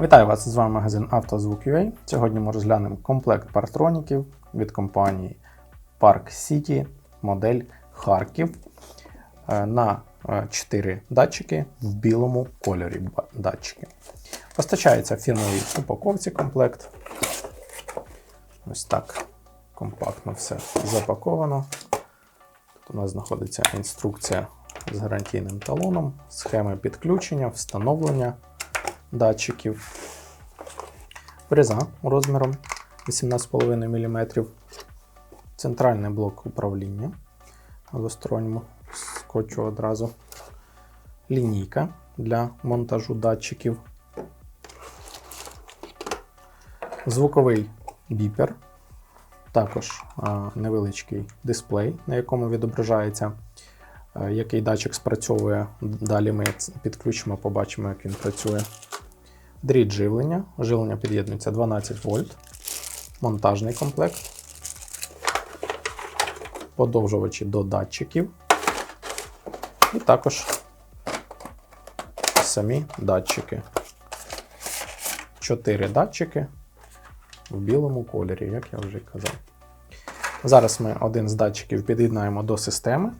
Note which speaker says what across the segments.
Speaker 1: Вітаю вас! З вами магазин «Автозвук.UA». Сьогодні ми розглянемо комплект партроніків від компанії Park City, модель Харків е, на 4 датчики в білому кольорі датчики. Постачається в фірмовій упаковці комплект. Ось так компактно все запаковано. Тут у нас знаходиться інструкція з гарантійним талоном, схеми підключення, встановлення датчиків, фреза розміром 18,5 мм, центральний блок управління. На двосторонньому скотчу одразу, лінійка для монтажу датчиків, звуковий біпер, також невеличкий дисплей, на якому відображається який датчик спрацьовує. Далі ми підключимо, побачимо, як він працює. Дріт живлення. Живлення під'єднується 12 вольт. Монтажний комплект. Подовжувачі до датчиків. І також самі датчики. Чотири датчики в білому кольорі, як я вже казав. Зараз ми один з датчиків під'єднаємо до системи.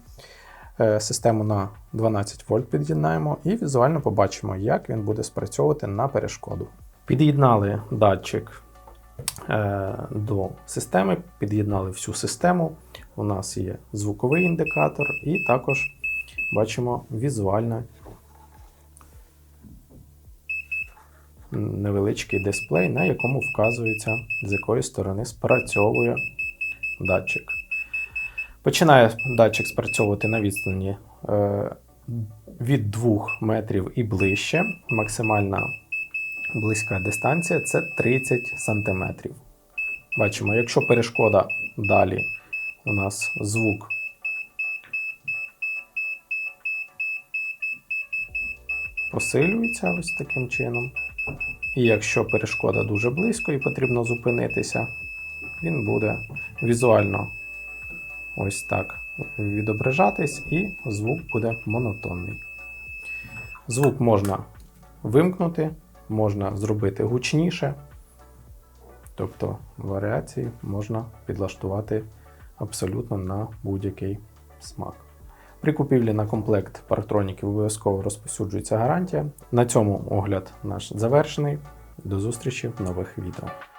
Speaker 1: Е, Систему на 12 вольт під'єднаємо і візуально побачимо, як він буде спрацьовувати на перешкоду. Під'єднали датчик е, до системи, під'єднали всю систему. У нас є звуковий індикатор, і також бачимо візуально невеличкий дисплей, на якому вказується, з якої сторони спрацьовує датчик. Починає датчик спрацьовувати на відстані е, від 2 метрів і ближче. Максимальна близька дистанція це 30 сантиметрів. Бачимо, якщо перешкода далі у нас звук посилюється ось таким чином. І якщо перешкода дуже близько і потрібно зупинитися, він буде візуально ось так відображатись, і звук буде монотонний. Звук можна вимкнути, можна зробити гучніше, тобто варіації можна підлаштувати абсолютно на будь-який смак. При купівлі на комплект парктроніків обов'язково розповсюджується гарантія. На цьому огляд наш завершений. До зустрічі в нових відео.